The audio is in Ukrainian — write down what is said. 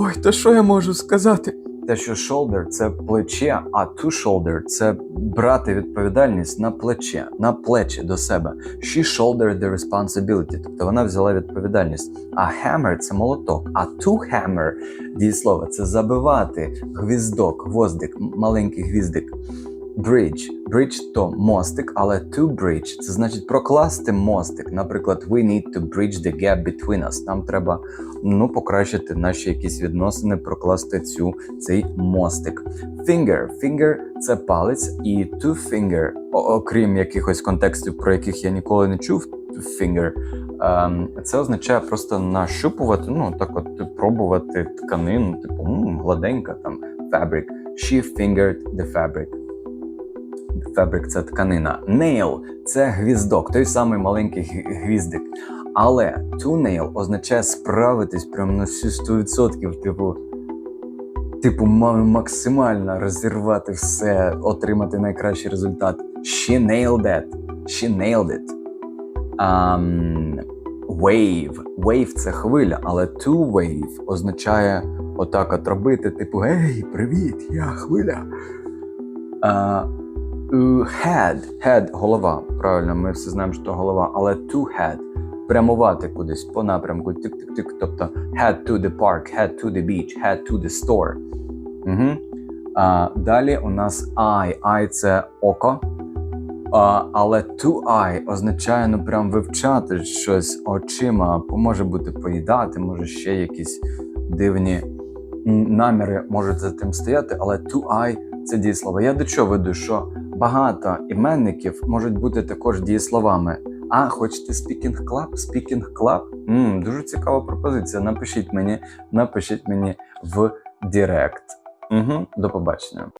Ой, та що я можу сказати? Те, що shoulder – це плече, а to shoulder – це брати відповідальність на плече, на плечі до себе. She shouldered the responsibility, тобто вона взяла відповідальність. А hammer – це молоток, а to hammer – дієслово – це забивати гвіздок, гвоздик, маленький гвіздик. Bridge. Bridge – то мостик, але to bridge – це значить прокласти мостик. Наприклад, we need to bridge the gap between us. Нам треба ну, покращити наші якісь відносини, прокласти цю, цей мостик. Finger. Finger – це палець, і to finger, окрім якихось контекстів, про яких я ніколи не чув, finger, ем, це означає просто нащупувати, ну, так от пробувати тканину, типу, гладенька там, fabric. She fingered the fabric. Fabric – це тканина. Nail – це гвіздок, той самий маленький гвіздик. Але to nail означає справитись прямо на всі 100%, типу, типу, максимально розірвати все, отримати найкращий результат. She nailed that. She nailed it. Um, wave. Wave – це хвиля, але to wave означає отак от робити, типу, гей, привіт, я хвиля. Е, head. Head – голова. Правильно, ми всі знаємо, що голова, але to head – прямувати кудись по напрямку, тик-тик-тик. Тобто head to the park, head to the beach, head to the store. Угу. А, далі у нас eye. Eye – це око. А, але to eye означає ну прям вивчати щось очима, може бути поїдати, може ще якісь дивні наміри можуть за тим стояти, але to eye – це дієслово. Я до чого веду, що багато іменників можуть бути також дієсловами. А, хочете speaking club? Speaking club? дуже цікава пропозиція. Напишіть мені, напишіть мені в Директ. Угу, до побачення.